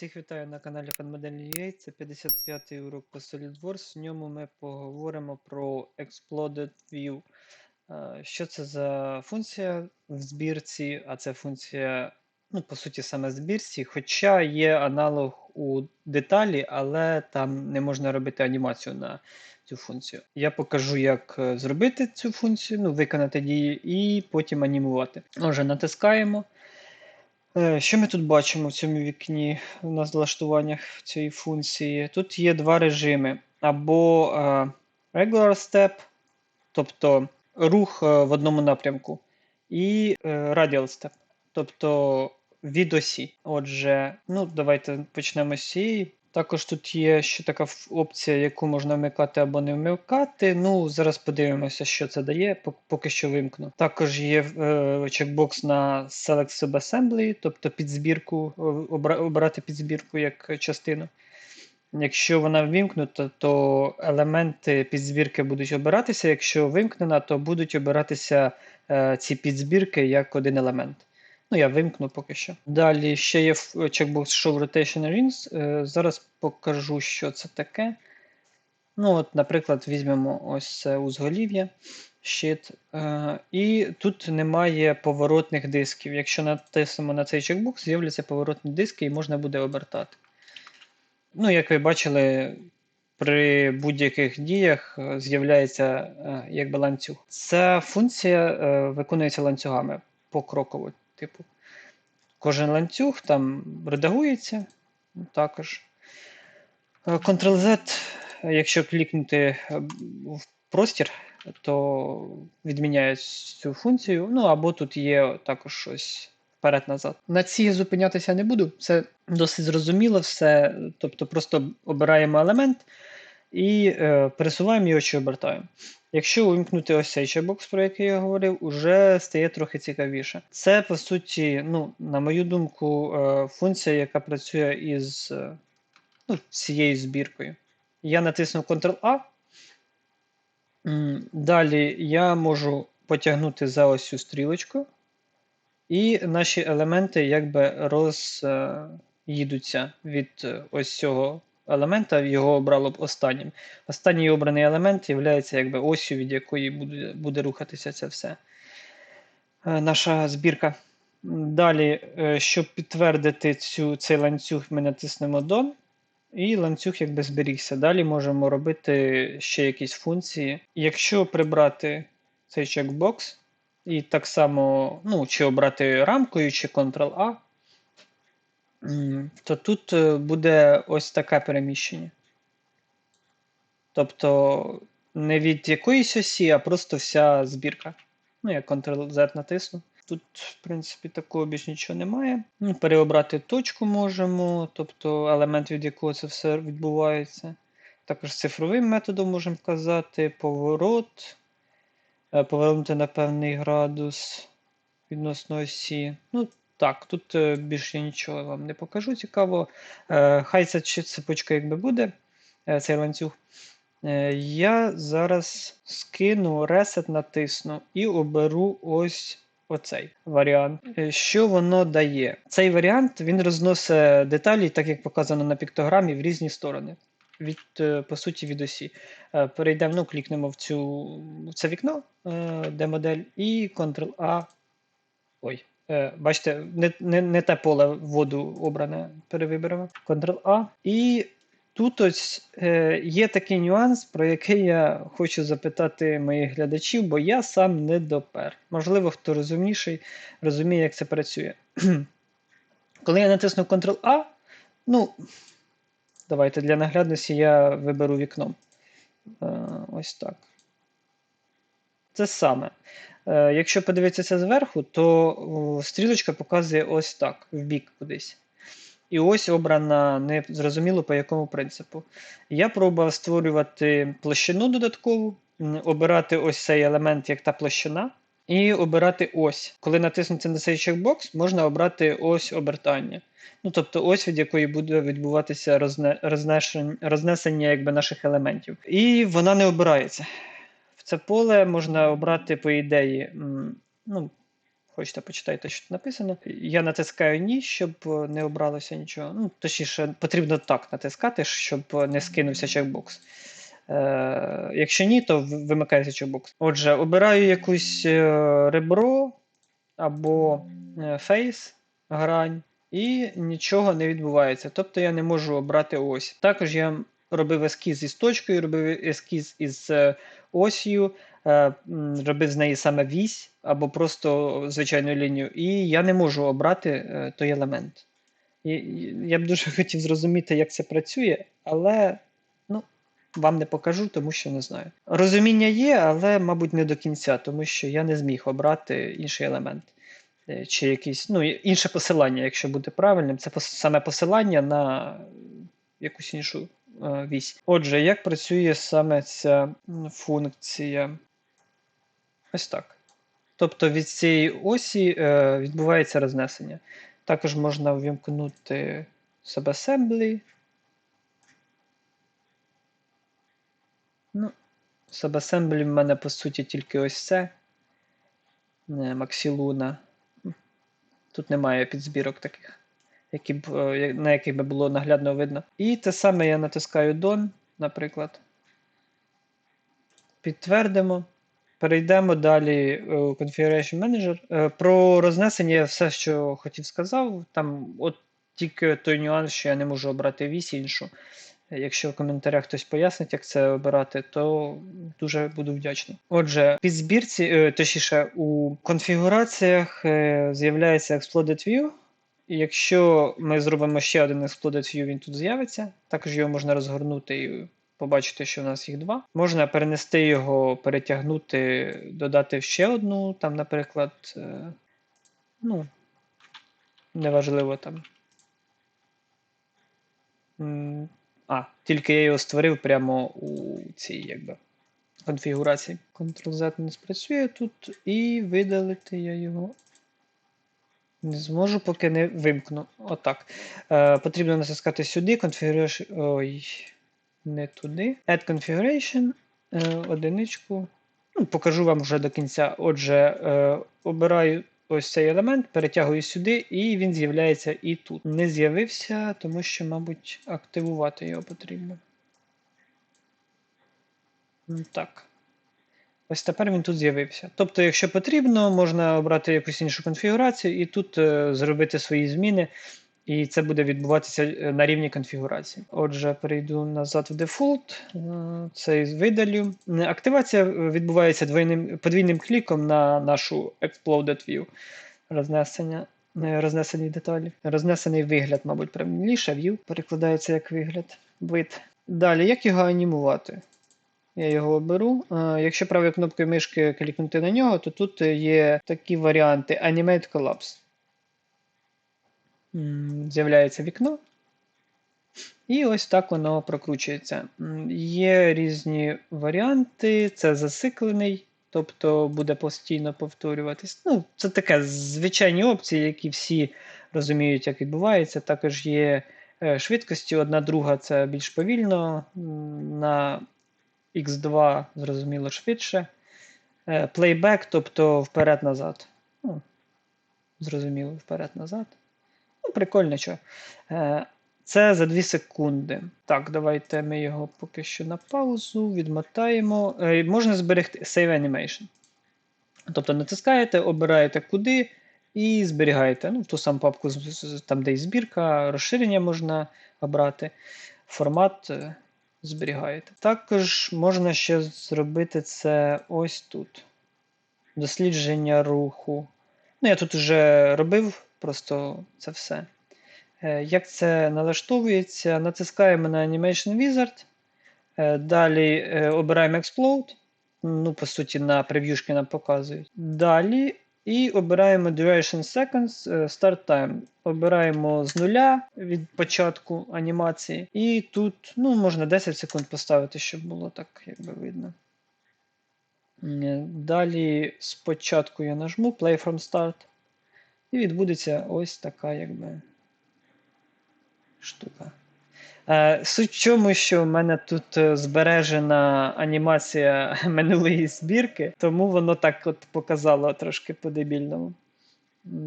Всіх вітаю на каналі FanModel.ua. Це 55-й урок по SolidWorks. В ньому ми поговоримо про Exploded View. Е, Що це за функція в збірці? А це функція, ну, по суті, саме збірці, хоча є аналог у деталі, але там не можна робити анімацію на цю функцію. Я покажу, як е, зробити цю функцію, ну, виконати дії, і потім анімувати. Отже, натискаємо. Е, Що ми тут бачимо в цьому вікні на налаштуваннях цієї функції? Тут є два режими: або е, regular step, тобто рух е, в одному напрямку, і е, radial step, тобто від осі. Отже, ну давайте почнемо з цієї. Також тут є ще така опція, яку можна вмикати або не вмикати. Ну, зараз подивимося, що це дає, поки що вимкну. Також є е, чекбокс на Select Subassembly, тобто підзбірку, е, обра- обрати підзбірку як частину. Якщо вона ввімкнута, то елементи підзбірки будуть обиратися. Якщо вимкнена, то будуть обиратися е, ці підзбірки як один елемент. Ну, я вимкну поки що. Далі ще є чекбокс Show Rotation Rings. Е, Зараз покажу, що це таке. Ну, от, наприклад, візьмемо ось це узголів'я, щит. Е, і тут немає поворотних дисків. Якщо натиснемо на цей чекбокс, з'являться поворотні диски і можна буде обертати. Ну, як ви бачили, при будь-яких діях е, з'являється якби ланцюг. Ця функція виконується ланцюгами покроково, типу. Кожен ланцюг там редагується також. Е, Ctrl-Z, е, якщо клікнути е, в простір, то відміняє цю функцію. Ну або тут є також щось вперед-назад. На цій зупинятися не буду. Це досить зрозуміло все. Тобто просто обираємо елемент і е, пересуваємо його чи обертаємо. Якщо увімкнути ось цей чекбокс, про який я говорив, уже стає трохи цікавіше. Це, по суті, ну, на мою думку, е, функція, яка працює із е, ну, цією збіркою. Я натиснув Ctrl-A. Далі я можу потягнути за ось цю стрілочку, і наші елементи якби роз'їдуться від е, ось цього елемента, його обрало б останнім. Останній обраний елемент є якби осью, від якої буде, буде рухатися це все. Е, Наша збірка. Далі, е, щоб підтвердити цю, цей ланцюг, ми натиснемо Done. І ланцюг якби зберігся. Далі можемо робити ще якісь функції. Якщо прибрати цей чекбокс, і так само, ну, чи обрати рамкою, чи Ctrl-A, то тут е, буде ось таке переміщення. Тобто не від якоїсь осі, а просто вся збірка. Ну, я Ctrl-Z натисну. Тут, в принципі, такого більш нічого немає. Ну, переобрати точку можемо, тобто елемент, від якого це все відбувається. Також цифровим методом можемо вказати поворот, е, повернути на певний градус відносно осі. Ну, так, тут е, більше нічого вам не покажу цікаво. Е, Хай ця цепочка якби буде, е, цей ланцюг. Я зараз скину ресет, натисну і оберу ось оцей варіант. Що воно дає? Цей варіант він розносить деталі, так як показано на піктограмі, в різні сторони. Від, по суті, від осі. Перейдемо, ну, клікнемо в, цю, в це вікно, де модель, і Ctrl-A. Ой, бачите, не, не, не те поле вводу обране, перевиберемо. Ctrl-A. І Тут ось е, є такий нюанс, про який я хочу запитати моїх глядачів, бо я сам не допер. Можливо, хто розумніший, розуміє, як це працює. Коли я натисну Ctrl-A, ну, давайте для наглядності я виберу вікно. Е, ось так. Це саме. Е, якщо подивитися зверху, то стрілочка показує ось так, в бік кудись. І ось обрана не зрозуміло по якому принципу. Я пробував створювати площину додаткову, обирати ось цей елемент як та площина, і обирати ось. Коли натиснути на цей чекбокс, можна обрати ось обертання. Ну, тобто ось від якої буде відбуватися розне, рознесення якби, наших елементів. І вона не обирається. Це поле можна обрати, по ідеї, ну, хочете, почитайте, що тут написано. Я натискаю ні, щоб не обралося нічого. Ну, точніше, потрібно так натискати, щоб не скинувся чекбокс. Е, якщо ні, то вимикається чекбокс. Отже, обираю якусь е, ребро або е, фейс, грань, і нічого не відбувається. Тобто я не можу обрати ось. Також я робив ескіз із точкою, робив ескіз із е, осью, е, робив з неї саме вісь або просто звичайну лінію, і я не можу обрати е, той елемент. Я б дуже хотів зрозуміти, як це працює, але ну, вам не покажу, тому що не знаю. Розуміння є, але, мабуть, не до кінця, тому що я не зміг обрати інший елемент. Чи якийсь, ну, інше посилання, якщо буде правильним, це саме посилання на якусь іншу вісь. Отже, як працює саме ця функція? Ось так. Тобто від цієї осі е, відбувається рознесення. Також можна увімкнути subassembly. Ну, subassembly в мене по суті тільки ось це. Не, Maxiluna. Тут немає підзбірок таких, які б, е, на яких би було наглядно видно. І те саме я натискаю Done, наприклад. Підтвердимо. Перейдемо далі е, у Configuration Manager. Е, Про рознесення я все, що хотів, сказав. Там от тільки той нюанс, що я не можу обрати вісь іншу. Якщо в коментарях хтось пояснить, як це обирати, то дуже буду вдячний. Отже, в підзбірці, е, точніше, у конфігураціях з'являється Exploded View. Якщо ми зробимо ще один Exploded View, він тут з'явиться. Також його можна розгорнути і побачити, що в нас їх два. Можна перенести його, перетягнути, додати ще одну, там, наприклад, е, ну, неважливо там. А, тільки я його створив прямо у цій якби, конфігурації. Ctrl-Z не спрацює тут, і видалити я його не зможу, поки не вимкну. Отак. Е, потрібно натискати сюди, configuration. Ой, не туди. Add configuration. Е, одиничку. Ну, покажу вам вже до кінця. Отже, е, обираю ось цей елемент, перетягую сюди, і він з'являється і тут. Не з'явився, тому що, мабуть, активувати його потрібно. Так. Ось тепер він тут з'явився. Тобто, якщо потрібно, можна обрати якусь іншу конфігурацію і тут е, зробити свої зміни, і це буде відбуватися е, на рівні конфігурації. Отже, перейду назад в дефолт, е, цей видалю. Активація відбувається двойним, подвійним кліком на нашу Exploded View рознесення. Рознесені деталі. Рознесений вигляд, мабуть, правильніше, view перекладається як вигляд, вид. Далі, як його анімувати? Я його оберу. Е, Якщо правою кнопкою мишки клікнути на нього, то тут є такі варіанти Animate Collapse. З'являється вікно. І ось так воно прокручується. Є різні варіанти, це зациклений, тобто буде постійно повторюватись. Ну, це таке звичайні опції, які всі розуміють, як відбувається. Також є е, швидкості, одна друга це більш повільно. На X2, зрозуміло, швидше. Е, Playback, тобто вперед-назад. Ну, зрозуміло, вперед-назад. Ну, прикольно що. Е, Це за 2 секунди. Так, давайте ми його поки що на паузу, відмотаємо. Е, Можна зберегти Save Animation. Тобто натискаєте, обираєте куди і зберігаєте. Ну, в ту саму папку, там, де і збірка, розширення можна обрати. Формат зберігаєте. Також можна ще зробити це ось тут. Дослідження руху. Ну, я тут вже робив просто це все. Е, Як це налаштовується? Натискаємо на Animation Wizard. Е, Далі е, обираємо Explode. Ну, по суті, на прев'юшки нам показують. Далі. І обираємо Duration Seconds, е, Start Time. Обираємо з нуля від початку анімації. І тут ну, можна 10 секунд поставити, щоб було так якби видно. Е, Далі спочатку я нажму Play from Start. І відбудеться ось така якби штука. Е, Суть в чому, що в мене тут е, збережена анімація минулої збірки, тому воно так от показало трошки по-дебільному.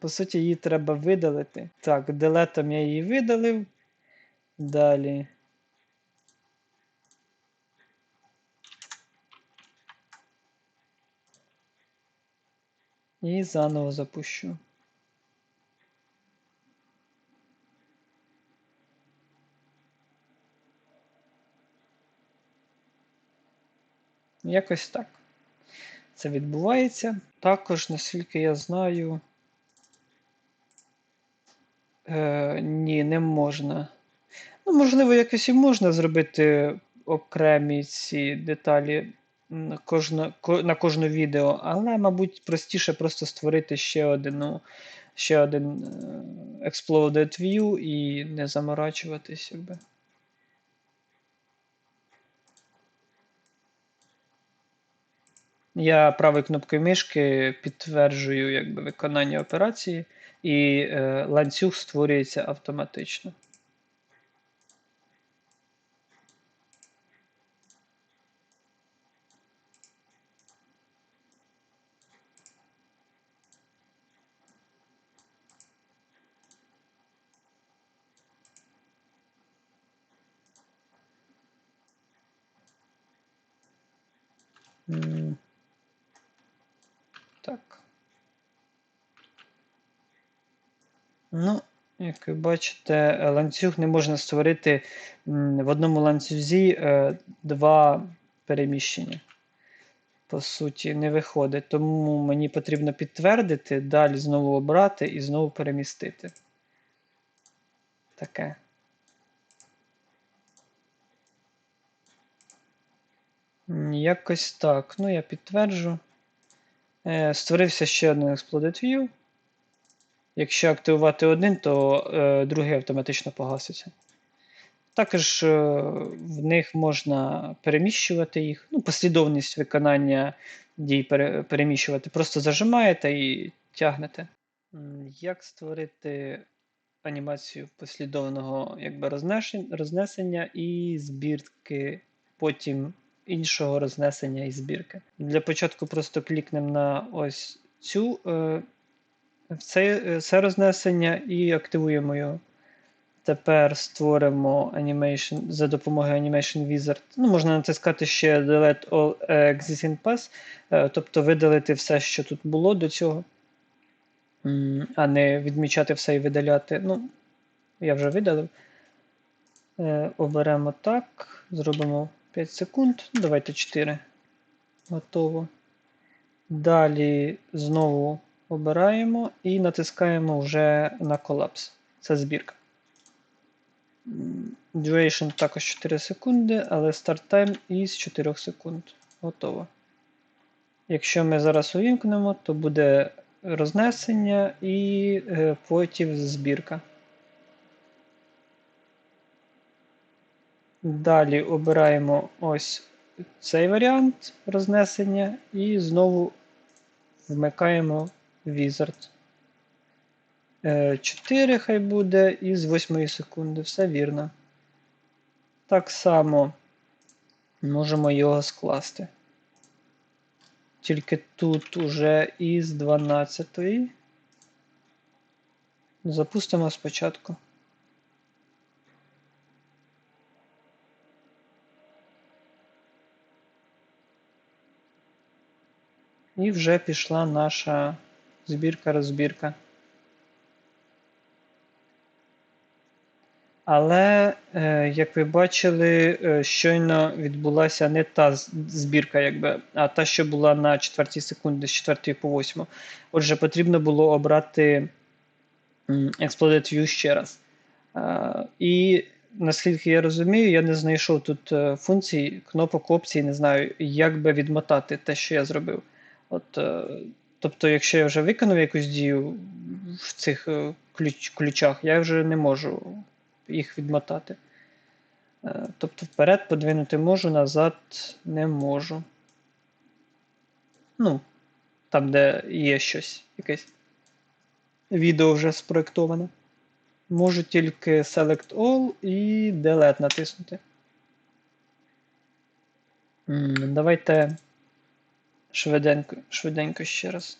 По суті, її треба видалити. Так, делетом я її видалив. Далі. І заново запущу. Якось так. Це відбувається. Також, наскільки я знаю. Е, ні, не можна. Ну, можливо, якось і можна зробити окремі ці деталі на кожне, на кожне відео, але, мабуть, простіше просто створити ще один, ну, ще один е, Exploded View і не заморачуватись, якби. Я правою кнопкою мишки підтверджую якби, виконання операції, і е, ланцюг створюється автоматично. М, Так. Ну, як ви бачите, е, ланцюг не можна створити в одному ланцюзі е, два переміщення. По суті, не виходить. Тому мені потрібно підтвердити, далі знову обрати і знову перемістити. Таке. Якось так. Ну, я підтверджу. Е, Створився ще один Exploded View. Якщо активувати один, то е, другий автоматично погаситься. Також е, в них можна переміщувати їх. Ну, послідовність виконання дій пере- переміщувати. Просто зажимаєте і тягнете. Як створити анімацію послідовного якби, рознесення і збірки, потім іншого рознесення і збірки. Для початку просто клікнемо на ось цю. е, це, е, це рознесення і активуємо його. Тепер створимо animation за допомогою Animation Wizard. Ну, можна натискати ще Delete All Existing Paths, е, тобто видалити все, що тут було до цього, а не відмічати все і видаляти. Ну, я вже видалив. Е, Оберемо так, зробимо 5 секунд. Давайте 4. Готово. Далі знову обираємо і натискаємо вже на колапс. Це збірка. Duration також 4 секунди, але start time із 4 секунд. Готово. Якщо ми зараз увімкнемо, то буде рознесення і е, потім збірка. Далі обираємо ось цей варіант рознесення і знову вмикаємо Wizard. 4 хай буде із 8 секунди, все вірно. Так само можемо його скласти. Тільки тут уже із 12. Запустимо спочатку. І вже пішла наша збірка-розбірка. Але, е, як ви бачили, е, щойно відбулася не та збірка, якби, а та, що була на 4 секунди з 4 по 8. Отже, потрібно було обрати Exploded View ще раз. Е, І наскільки я розумію, я не знайшов тут функцій, кнопок опцій, не знаю, як би відмотати те, що я зробив. От, тобто, якщо я вже виконав якусь дію в цих е, ключ, ключах, я вже не можу їх відмотати. Е, Тобто вперед подвинути можу, назад не можу. Ну, там, де є щось, якесь відео вже спроєктоване. Можу тільки Select All і Delete натиснути. Давайте швиденько, швиденько ще раз.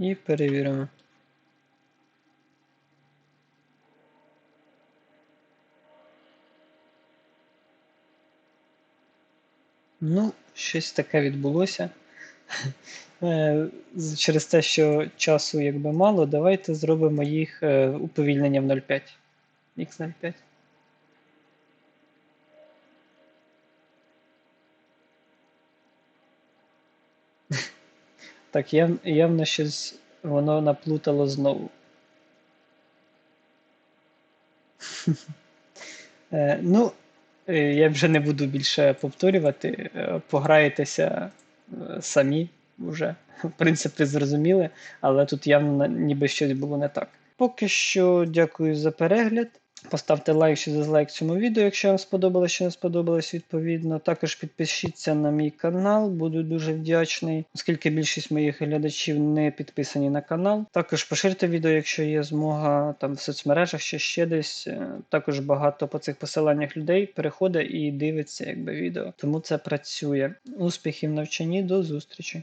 І перевіримо. Ну, щось таке відбулося. Е, Через те, що часу якби мало, давайте зробимо їх е, уповільненням 0,5. X05. Так, яв, явно щось воно наплутало знову. Е, ну, е, я вже не буду більше повторювати. е, Пограєтеся самі вже. В принципі, зрозуміли, але тут явно ніби щось було не так. Поки що дякую за перегляд. Поставте лайк чи дизлайк цьому відео, якщо вам сподобалось чи не сподобалось відповідно. Також підпишіться на мій канал, буду дуже вдячний, оскільки більшість моїх глядачів не підписані на канал. Також поширте відео, якщо є змога там в соцмережах чи ще десь. Е, Також багато по цих посиланнях людей переходить і дивиться якби відео. Тому це працює. Успіхів навчанні, до зустрічі!